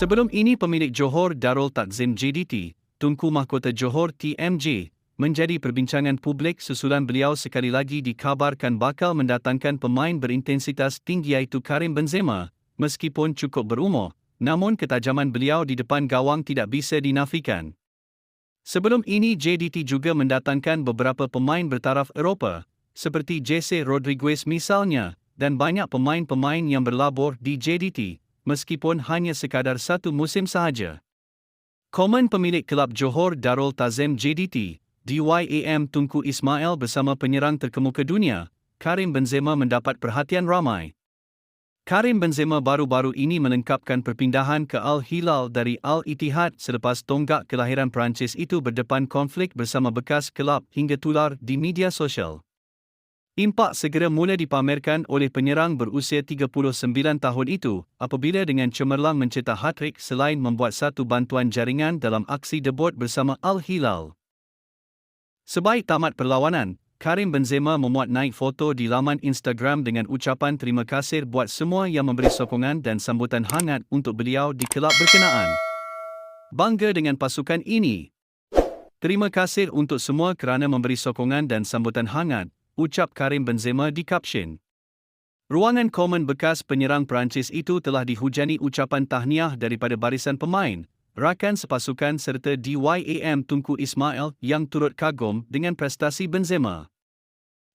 Sebelum ini pemilik Johor Darul Takzim JDT, Tunku Mahkota Johor TMJ, menjadi perbincangan publik susulan beliau sekali lagi dikabarkan bakal mendatangkan pemain berintensitas tinggi iaitu Karim Benzema, meskipun cukup berumur, namun ketajaman beliau di depan gawang tidak bisa dinafikan. Sebelum ini JDT juga mendatangkan beberapa pemain bertaraf Eropah, seperti Jesse Rodriguez misalnya, dan banyak pemain-pemain yang berlabur di JDT, meskipun hanya sekadar satu musim sahaja. Komen pemilik kelab Johor Darul Tazim JDT, DYAM Tunku Ismail bersama penyerang terkemuka dunia, Karim Benzema mendapat perhatian ramai. Karim Benzema baru-baru ini melengkapkan perpindahan ke Al-Hilal dari Al-Ittihad selepas tonggak kelahiran Perancis itu berdepan konflik bersama bekas kelab hingga tular di media sosial. Impak segera mula dipamerkan oleh penyerang berusia 39 tahun itu apabila dengan cemerlang mencetak hat-trick selain membuat satu bantuan jaringan dalam aksi debut bersama Al-Hilal. Sebaik tamat perlawanan, Karim Benzema memuat naik foto di laman Instagram dengan ucapan terima kasih buat semua yang memberi sokongan dan sambutan hangat untuk beliau di kelab berkenaan. Bangga dengan pasukan ini. Terima kasih untuk semua kerana memberi sokongan dan sambutan hangat, ucap Karim Benzema di caption. Ruangan komen bekas penyerang Perancis itu telah dihujani ucapan tahniah daripada barisan pemain, rakan sepasukan serta DYAM Tunku Ismail yang turut kagum dengan prestasi Benzema.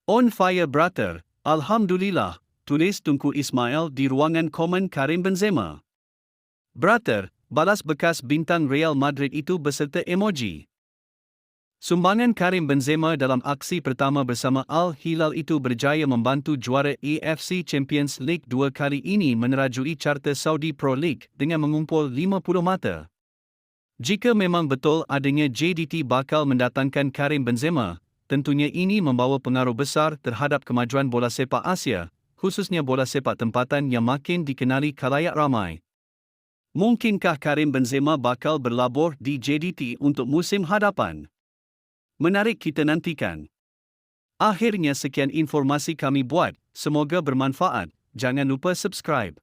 On fire brother, Alhamdulillah, tulis Tunku Ismail di ruangan komen Karim Benzema. Brother, balas bekas bintang Real Madrid itu beserta emoji. Sumbangan Karim Benzema dalam aksi pertama bersama Al-Hilal itu berjaya membantu juara AFC Champions League dua kali ini menerajui carta Saudi Pro League dengan mengumpul 50 mata. Jika memang betul adanya JDT bakal mendatangkan Karim Benzema, tentunya ini membawa pengaruh besar terhadap kemajuan bola sepak Asia, khususnya bola sepak tempatan yang makin dikenali kalayak ramai. Mungkinkah Karim Benzema bakal berlabur di JDT untuk musim hadapan? Menarik kita nantikan. Akhirnya sekian informasi kami buat, semoga bermanfaat. Jangan lupa subscribe.